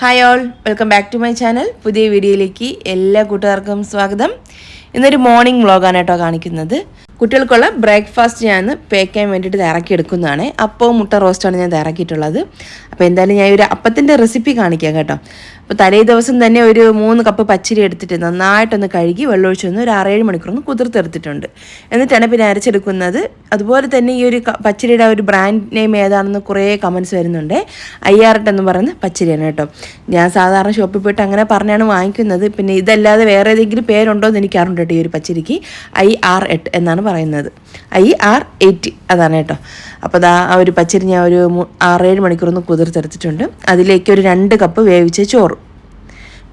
Hi all welcome back to my channel പുതിയ വീഡിയോയിലേക്ക് എല്ലാ കൂട്ടുകാർക്കും സ്വാഗതം. ഇന്നൊരു മോർണിംഗ് വ്ളോഗാണ് കേട്ടോ കാണിക്കുന്നത്. കുട്ടികൾക്കുള്ള ബ്രേക്ക്ഫാസ്റ്റ് ഞാൻ പേക്കാൻ വേണ്ടിയിട്ട് തയ്യാറാക്കിയെടുക്കുന്നതാണ് അപ്പവും മുട്ട റോസ്റ്റാണ് ഞാൻ തയ്യാറാക്കിയിട്ടുള്ളത് അപ്പോൾ എന്തായാലും ഞാൻ ഒരു അപ്പത്തിന്റെ റെസിപ്പി കാണിക്കാം കേട്ടോ. അപ്പോൾ തലേ ദിവസം തന്നെ ഒരു മൂന്ന് കപ്പ് പച്ചരി എടുത്തിട്ട് നന്നായിട്ടൊന്ന് കഴുകി വെള്ളമൊഴിച്ച് ഒന്ന് ഒരു ആറേഴ് മണിക്കൂറൊന്ന് കുതിർത്തെടുത്തിട്ടുണ്ട് എന്നിട്ടാണ് പിന്നെ അരച്ചെടുക്കുന്നത്. അതുപോലെ തന്നെ ഈ ഒരു പച്ചരിയുടെ ഒരു ബ്രാൻഡ് നെയിം ഏതാണെന്ന് കുറേ കമൻസ് വരുന്നുണ്ട്. ഐ ആർ എന്ന് പറയുന്ന പച്ചരിയാണ് കേട്ടോ. ഞാൻ സാധാരണ ഷോപ്പിൽ പോയിട്ട് അങ്ങനെ പറഞ്ഞാണ് വാങ്ങിക്കുന്നത്. പിന്നെ ഇതല്ലാതെ വേറെ ഏതെങ്കിലും പേരുണ്ടോ എന്ന് എനിക്ക് അറിഞ്ഞിട്ട് ഈ ഒരു പച്ചരിക്ക്. ഐ ആർ എട്ട് എന്നാണ് പറയുന്നത്. ഐ ആർ എയ്റ്റ് അതാണ് കേട്ടോ. അപ്പോൾ ദാ ആ ഒരു പച്ചരി ഞാൻ ഒരു ആറേഴ് മണിക്കൂറൊന്ന് കുതിർത്തെടുത്തിട്ടുണ്ട് അതിലേക്ക് ഒരു രണ്ട് കപ്പ് വേവിച്ച ചോറ്.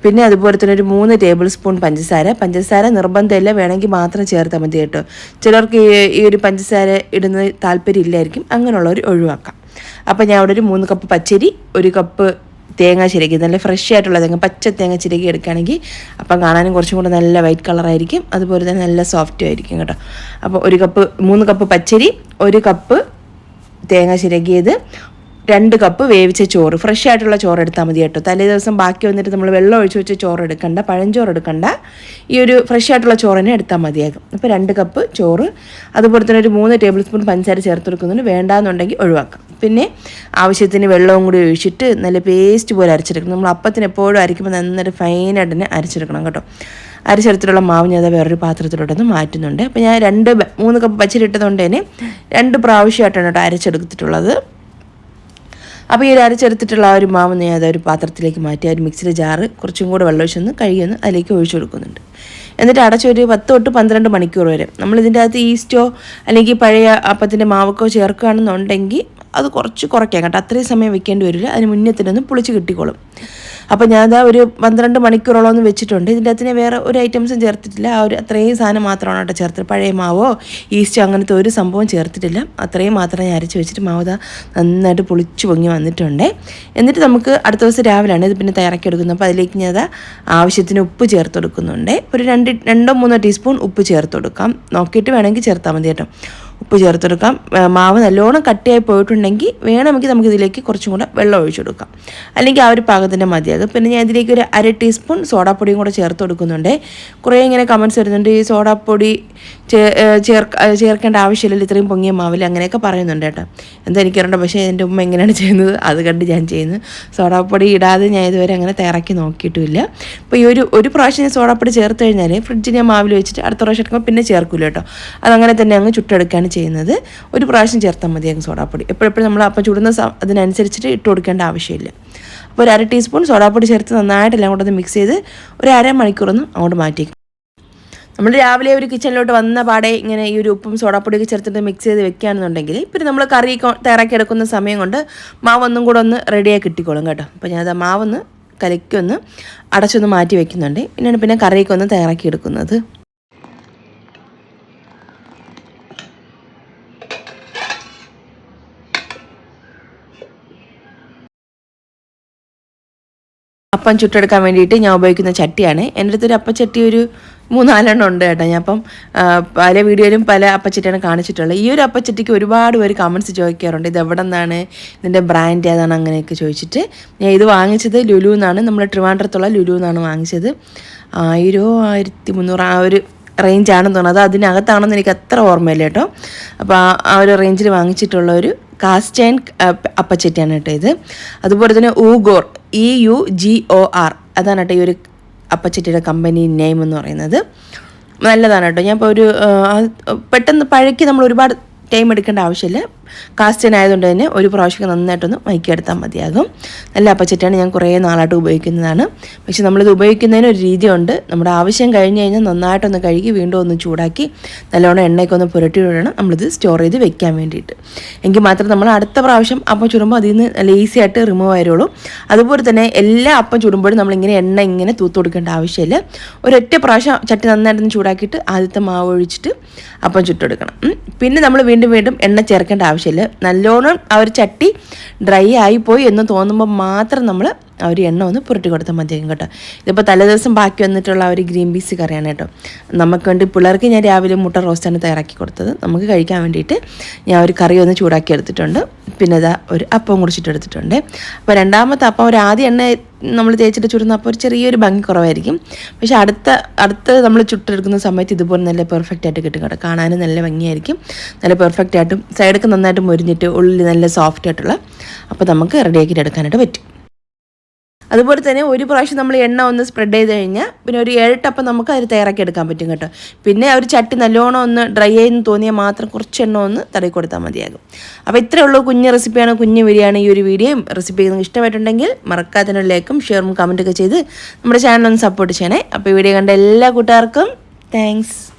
പിന്നെ അതുപോലെ തന്നെ ഒരു മൂന്ന് ടേബിൾ സ്പൂൺ പഞ്ചസാര. പഞ്ചസാര നിർബന്ധമില്ല. വേണമെങ്കിൽ മാത്രം ചേർത്താൽ മതി കേട്ടോ. ചിലർക്ക് ഈ ഒരു പഞ്ചസാര ഇടുന്ന താല്പര്യം ഇല്ലായിരിക്കും. അങ്ങനെയുള്ളവർ ഒഴിവാക്കാം. അപ്പോൾ ഞാൻ അവിടെ ഒരു മൂന്ന് കപ്പ് പച്ചരി ഒരു കപ്പ് തേങ്ങ ചിരകി. നല്ല ഫ്രഷ് ആയിട്ടുള്ള തേങ്ങ പച്ച തേങ്ങ ചിരകി എടുക്കുകയാണെങ്കിൽ അപ്പം കാണാനും കുറച്ചും കൂടെ നല്ല വൈറ്റ് കളറായിരിക്കും അതുപോലെ തന്നെ നല്ല സോഫ്റ്റും ആയിരിക്കും കേട്ടോ. അപ്പോൾ ഒരു കപ്പ് മൂന്ന് കപ്പ് പച്ചരി ഒരു കപ്പ് തേങ്ങ ചിരകിയത് രണ്ട് കപ്പ് വേവിച്ച ചോറ്. ഫ്രഷ് ആയിട്ടുള്ള ചോറ് എടുത്താൽ മതി കേട്ടോ. തലേ ദിവസം ബാക്കി വന്നിട്ട് നമ്മൾ വെള്ളം ഒഴിച്ച് വെച്ച ചോറ് എടുക്കണ്ട പഴഞ്ചോറ് എടുക്കണ്ട. ഈ ഒരു ഫ്രഷ് ആയിട്ടുള്ള ചോറ് തന്നെ എടുത്താൽ മതിയാകും. അപ്പോൾ രണ്ട് കപ്പ് ചോറ്. അതുപോലെ തന്നെ ഒരു മൂന്ന് ടേബിൾ സ്പൂൺ പഞ്ചസാര ചേർത്ത് കൊടുക്കുന്നതിന് വേണ്ടാന്നുണ്ടെങ്കിൽ ഒഴിവാക്കാം. പിന്നെ ആവശ്യത്തിന് വെള്ളവും കൂടി ഒഴിച്ചിട്ട് നല്ല പേസ്റ്റ് പോലെ അരച്ചെടുക്കണം. നമ്മൾ അപ്പത്തിന് എപ്പോഴും അരയ്ക്കുമ്പോൾ നന്നായിട്ട് ഫൈനായിട്ട് തന്നെ അരച്ചെടുക്കണം കേട്ടോ. അരച്ചെടുത്തിട്ടുള്ള മാവ് ഞാൻ വേറൊരു പാത്രത്തിലോട്ടൊന്ന് മാറ്റുന്നുണ്ട്. അപ്പോൾ ഞാൻ രണ്ട് മൂന്ന് കപ്പ് പച്ചരി ഇട്ടതുകൊണ്ട് തന്നെ രണ്ട് പ്രാവശ്യമായിട്ടാണ് കേട്ടോ അരച്ചെടുത്തിട്ടുള്ളത്. അപ്പോൾ ഈ ഒരു അരച്ചെടുത്തിട്ടുള്ള ആ ഒരു മാവ് ഞാൻ അതൊരു പാത്രത്തിലേക്ക് മാറ്റി ആ ഒരു മിക്സിയുടെ ജാറ് കുറച്ചും കൂടെ വെള്ളം ഒഴിച്ചൊന്ന് കഴുകിയൊന്ന് അതിലേക്ക് ഒഴിച്ചു കൊടുക്കുന്നുണ്ട്. എന്നിട്ട് അടച്ചൊരു പത്ത് തൊട്ട് പന്ത്രണ്ട് മണിക്കൂർ വരെ നമ്മൾ ഇതിന്റെ അകത്ത് ഈസ്റ്റോ അല്ലെങ്കിൽ പഴയ അപ്പത്തിന്റെ മാവൊക്കെ ചേർക്കുകയാണെന്നുണ്ടെങ്കിൽ അത് കുറച്ച് കുറയ്ക്കാം കേട്ടോ. അത്രയും സമയം വെക്കേണ്ടി വരില്ല. അതിന് മുന്നേ തന്നെ ഒന്ന് പുളിച്ച് കിട്ടിക്കോളും. അപ്പോൾ ഞാൻ ഒരു പന്ത്രണ്ട് മണിക്കൂറോളം ഒന്ന് വെച്ചിട്ടുണ്ട് ഇതിന്റെ അകത്തിന് വേറെ ഒരു ഐറ്റംസും ചേർത്തിട്ടില്ല. ആ ഒരു അത്രയും സാധനം മാത്രമാണ് കേട്ടോ ചേർത്തത്. പഴയ മാവോ ഈസ്റ്റോ അങ്ങനത്തെ ഒരു സംഭവം ചേർത്തിട്ടില്ല. അത്രയും മാത്രം ഞാൻ അരച്ച് വെച്ചിട്ട് മാവ് നന്നായിട്ട് പൊളിച്ചു പൊങ്ങി വന്നിട്ടുണ്ട്. എന്നിട്ട് നമുക്ക് അടുത്ത ദിവസം രാവിലെയാണ് ഇത് പിന്നെ തയ്യാറാക്കി എടുക്കുന്നത് അപ്പോൾ അതിലേക്ക് ഞാൻ ആവശ്യത്തിന് ഉപ്പ് ചേർത്ത് കൊടുക്കുന്നുണ്ട് ഒരു രണ്ട് രണ്ടോ മൂന്നോ ടീസ്പൂൺ ഉപ്പ് ചേർത്ത് കൊടുക്കാം നോക്കിയിട്ട് വേണമെങ്കിൽ ചേർത്താൽ മതി കേട്ടോ. ഉപ്പ് ചേർത്തെടുക്കാം. മാവ് നല്ലോണം കട്ടിയായി പോയിട്ടുണ്ടെങ്കിൽ വേണമെങ്കിൽ നമുക്ക് ഇതിലേക്ക് കുറച്ചും കൂടെ വെള്ളം ഒഴിച്ചെടുക്കാം അല്ലെങ്കിൽ ആ ഒരു പാകത്തിന്റെ മതിയാകും. പിന്നെ ഞാൻ ഇതിലേക്ക് ഒരു അര ടീസ്പൂൺ സോഡാപ്പൊടിയും കൂടെ ചേർത്ത് കൊടുക്കുന്നുണ്ട്. കുറേ ഇങ്ങനെ കമൻസ് വരുന്നുണ്ട്. ഈ സോഡാപ്പൊടി ചേ- ഏ, ചേർക്ക ഏ, ചേർക്കേണ്ട ആവശ്യമില്ലല്ലോ ഇത്രയും പൊങ്ങിയ മാവിൽ അങ്ങനെയൊക്കെ പറയുന്നുണ്ട് കേട്ടോ. എന്താ എനിക്കറിയണ്ട പക്ഷേ എന്റെ ഉമ്മ എങ്ങനെയാണ് ചെയ്യുന്നത്? അത് കണ്ട് ഞാൻ ചെയ്യുന്നത് സോഡാപ്പൊടി ഇടാതെ ഞാൻ ഇതുവരെ അങ്ങനെ തയ്യാറാക്കി നോക്കിയിട്ടുമില്ല അപ്പോൾ ഈ ഒരു ഒരു പ്രാവശ്യം ഞാൻ സോഡാപ്പൊടി ചേർത്ത് കഴിഞ്ഞാൽ ഫ്രിഡ്ജിൽ മാവിൽ വെച്ചിട്ട് അടുത്ത പ്രാവശ്യം എടുക്കുമ്പോൾ പിന്നെ ചേർക്കില്ല കേട്ടോ. അതങ്ങനെ തന്നെ അങ്ങ് ചുട്ടെടുക്കുകയാണ് ചെയ്യുന്നത്. ഒരു പ്രാവശ്യം ചേർത്താൽ മതിയാകും സോഡാപ്പൊടി. എപ്പോഴെപ്പോഴും നമ്മൾ അപ്പം ചുടുന്ന അതിനനുസരിച്ചിട്ട് ഇട്ട് കൊടുക്കേണ്ട ആവശ്യമില്ല. അപ്പോൾ ഒരു അര ടീസ്പൂൺ സോഡാപ്പൊടി ചേർത്ത് നന്നായിട്ട് എല്ലാം കൂടെ മിക്സ് ചെയ്ത് ഒരു അര മണിക്കൂറൊന്നും അങ്ങോട്ട് മാറ്റിയേക്കും. നമ്മൾ രാവിലെ ഒരു കിച്ചണിലോട്ട് വന്ന പാടെ ഇങ്ങനെ ഈ ഒരു ഉപ്പും സോഡാപ്പൊടിയൊക്കെ ചേർത്തിട്ട് മിക്സ് ചെയ്ത് വെക്കുകയാണെന്നുണ്ടെങ്കിൽ പിന്നെ നമ്മൾ കറി തയ്യാറാക്കി എടുക്കുന്ന സമയം കൊണ്ട് മാവൊന്നും കൂടെ ഒന്ന് റെഡിയായി കിട്ടിക്കോളും കേട്ടോ. അപ്പോൾ ഞാനത് മാവൊന്ന് കലക്കി ഒന്ന് അടച്ചൊന്ന് മാറ്റി വെക്കുന്നുണ്ട്. പിന്നെയാണ് പിന്നെ കറിയൊക്കെ ഒന്ന് തയ്യാറാക്കി എടുക്കുന്നത് അപ്പം ചുട്ടെടുക്കാൻ വേണ്ടിയിട്ട് ഞാൻ ഉപയോഗിക്കുന്ന ചട്ടിയാണ്. എന്റെ അടുത്തൊരു അപ്പച്ചട്ടി ഒരു മൂന്നാലെണ്ണം ഉണ്ട് കേട്ടോ. ഞാൻ അപ്പം പല വീഡിയോയിലും പല അപ്പച്ചട്ടിയാണ് കാണിച്ചിട്ടുള്ളത്. ഈ ഒരു അപ്പച്ചട്ടിക്ക് ഒരുപാട് പേര് കമൻസ് ചോദിക്കാറുണ്ട്. ഇത് എവിടെ നിന്നാണ് ഇതിന്റെ ബ്രാൻഡ് ഏതാണ്? അങ്ങനെയൊക്കെ ചോദിച്ചിട്ട്. ഞാൻ ഇത് വാങ്ങിച്ചത് ലുലു എന്നാണ്. നമ്മൾ ട്രിവാൻഡ്രത്തുള്ള ലുലു എന്നാണ് വാങ്ങിച്ചത്. ആയിരോ ആയിരത്തി മുന്നൂറ് ആ ഒരു റേഞ്ച് ആണെന്ന് തോന്നുന്നത് അത് അതിനകത്താണെന്ന് എനിക്ക് അത്ര ഓർമ്മയില്ല കേട്ടോ. അപ്പോൾ ആ- ആ ഒരു റേഞ്ചിൽ വാങ്ങിച്ചിട്ടുള്ള ഒരു കാസ്റ്റ് അപ്പച്ചട്ടിയാണ് കേട്ടോ ഇത്. അതുപോലെ തന്നെ ഊഗോർ. E U G O R അതാണ് കേട്ടോ ഈ ഒരു അപ്പച്ചട്ടിയുടെ കമ്പനി നെയിം എന്ന് പറയുന്നത്. നല്ലതാണ് കേട്ടോ. ഞാൻ ഇപ്പോൾ ഒരു പെട്ടെന്ന് പഴക്കി നമ്മൾ ഒരുപാട് ടൈം എടുക്കേണ്ട ആവശ്യമില്ല. കാസ്റ്റൻ ആയതുകൊണ്ട് തന്നെ ഒരു പ്രാവശ്യം നന്നായിട്ടൊന്ന് മയക്കിയെടുത്താൽ മതിയാകും. നല്ല അപ്പച്ചട്ടിയാണ് ഞാൻ കുറേ നാളായിട്ട് ഉപയോഗിക്കുന്നതാണ്. പക്ഷെ നമ്മളിത് ഉപയോഗിക്കുന്നതിന് ഒരു രീതിയുണ്ട്. നമ്മുടെ ആവശ്യം കഴിഞ്ഞ് കഴിഞ്ഞാൽ നന്നായിട്ടൊന്ന് കഴുകി വീണ്ടും ഒന്ന് ചൂടാക്കി നല്ലോണം എണ്ണയൊക്കെ ഒന്ന് പുരട്ടി വിടണം. നമ്മളിത് സ്റ്റോർ ചെയ്ത് വെക്കാൻ വേണ്ടിയിട്ട്. എങ്കിൽ മാത്രം നമ്മൾ അടുത്ത പ്രാവശ്യം അപ്പം ചുടുമ്പോൾ അതിൽ നിന്ന് നല്ല ഈസി ആയിട്ട് റിമൂവ് ആയിരുള്ളൂ അതുപോലെ തന്നെ എല്ലാ അപ്പം ചുടുമ്പോഴും നമ്മളിങ്ങനെ എണ്ണ ഇങ്ങനെ തൂത്ത് കൊടുക്കേണ്ട ആവശ്യമില്ല. ഒരൊറ്റ പ്രാവശ്യം ചട്ടി നന്നായിട്ടൊന്ന് ചൂടാക്കിയിട്ട് ആദ്യത്തെ മാവ് ഒഴിച്ചിട്ട് അപ്പം ചുട്ടെടുക്കണം. പിന്നെ നമ്മൾ വീണ്ടും വീണ്ടും എണ്ണ ചേർക്കേണ്ട ആവശ്യമില്ല. നല്ലോണം ആ ഒരു ചട്ടി ഡ്രൈ ആയിപ്പോയി എന്ന് തോന്നുമ്പോൾ മാത്രം നമ്മൾ ആ ഒരു എണ്ണ ഒന്ന് പുരട്ടി കൊടുത്താൽ മതിയാകും കേട്ടോ. ഇതിപ്പോൾ തലേദിവസം ബാക്കി വന്നിട്ടുള്ള ആ ഒരു ഗ്രീൻ പീസ് കറിയാണ് കേട്ടോ. നമുക്ക് വേണ്ടി പിള്ളേർക്ക് ഞാൻ രാവിലെ മുട്ട റോസ്റ്റാണ് തയ്യാറാക്കി കൊടുത്തത്. നമുക്ക് കഴിക്കാൻ വേണ്ടിയിട്ട് ഞാൻ ഒരു കറി ഒന്ന് ചൂടാക്കി എടുത്തിട്ടുണ്ട്. പിന്നെ ഇതാ ഒരു അപ്പം കുടിച്ചിട്ട് എടുത്തിട്ടുണ്ട്. അപ്പോൾ രണ്ടാമത്തെ അപ്പം ഒരു ആദ്യ എണ്ണ നമ്മൾ തേച്ചിട്ട് ചുരുന്ന അപ്പോൾ ഒരു ചെറിയൊരു ഭംഗി കുറവായിരിക്കും. പക്ഷേ അടുത്ത അടുത്ത നമ്മൾ ചുട്ടെടുക്കുന്ന സമയത്ത് ഇതുപോലെ നല്ല പെർഫെക്റ്റ് ആയിട്ട് കിട്ടും കേട്ടോ. കാണാനും നല്ല ഭംഗിയായിരിക്കും. നല്ല പെർഫെക്റ്റ് ആയിട്ടും സൈഡൊക്കെ നന്നായിട്ട് മുരിഞ്ഞിട്ട് ഉള്ളിൽ നല്ല സോഫ്റ്റ് ആയിട്ടുള്ള അപ്പോൾ നമുക്ക് റെഡിയാക്കിയിട്ട് എടുക്കാനായിട്ട് പറ്റും. അതുപോലെ തന്നെ ഒരു പ്രാവശ്യം നമ്മൾ എണ്ണ ഒന്ന് സ്പ്രെഡ് ചെയ്ത് കഴിഞ്ഞാൽ പിന്നെ ഒരു ഏഴട്ടപ്പം നമുക്ക് അതിൽ തയ്യാറാക്കി എടുക്കാൻ പറ്റും കേട്ടോ. പിന്നെ ഒരു ചട്ടി നല്ലോണം ഒന്ന് ഡ്രൈ ആയെന്ന് തോന്നിയാൽ മാത്രം കുറച്ച് എണ്ണ ഒന്ന് തടവി കൊടുത്താൽ മതിയാകും. അപ്പോൾ ഇത്രയേ ഉള്ളൂ കുഞ്ഞ് റെസിപ്പിയാണ് കുഞ്ഞ് ബിരിയാണി ഈ ഒരു വീഡിയോ റെസിപ്പി നിങ്ങൾക്ക് ഇഷ്ടമായിട്ടുണ്ടെങ്കിൽ മറക്കാത്തതിന് ലൈക്കും ഷെയറും കമന്റൊക്കെ ചെയ്ത് നമ്മുടെ ചാനൽ ഒന്ന് സപ്പോർട്ട് ചെയ്യണേ. അപ്പോൾ ഈ വീഡിയോ കണ്ട എല്ലാ കൂട്ടുകാർക്കും താങ്ക്സ്